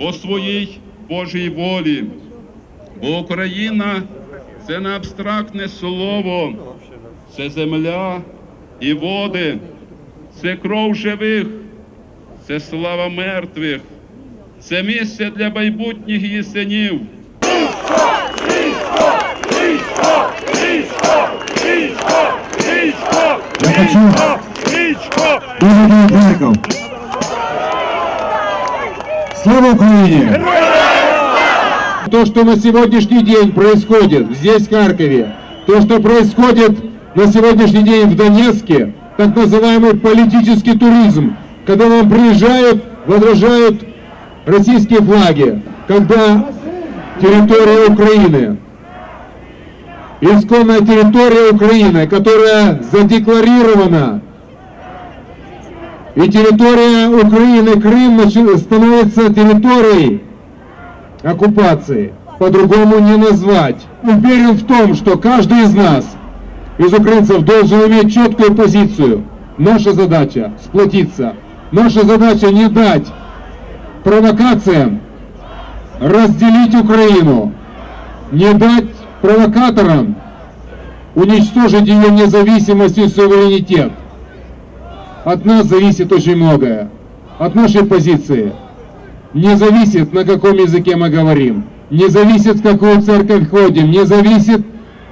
по своїй Божій волі. Бо Україна це не абстрактне слово, це земля і води, це кров живих, це слава мертвих, це місце для майбутніх її синів. Я хочу. Слава Украине! То, что на сегодняшний день происходит здесь, в Харькове, то, что происходит на сегодняшний день в Донецке, так называемый политический туризм, когда нам приезжают, водружают российские флаги, когда территория Украины, исконная территория Украины, которая задекларирована и территория Украины, Крым, становится территорией оккупации. По-другому не назвать. Уверен в том, что каждый из нас, из украинцев, должен иметь четкую позицию. Наша задача сплотиться. Наша задача не дать провокациям разделить Украину. Не дать провокаторам уничтожить ее независимость и суверенитет. От нас зависит очень многое. От нашей позиции. Не зависит, на каком языке мы говорим. Не зависит, в какую церковь ходим. Не зависит,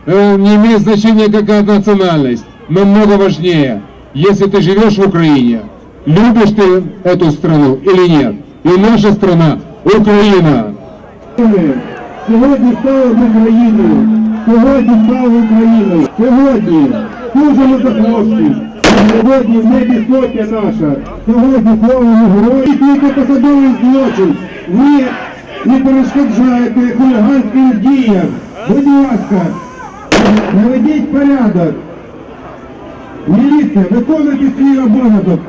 э, не имеет значения, какая национальность. Намного важнее, если ты живешь в Украине, любишь ты эту страну или нет. И наша страна Украина. Сьогодні стали в Україну, сьогодні стали в Україну, сьогодні служимо за хлопців, Сьогодні в небі наша, сьогодні славимо герої, тільки посадовий злочин. Ви не перешкоджаєте хуліганським діям. Будь ласка, наведіть порядок. Міліція, виконуйте свій обов'язок.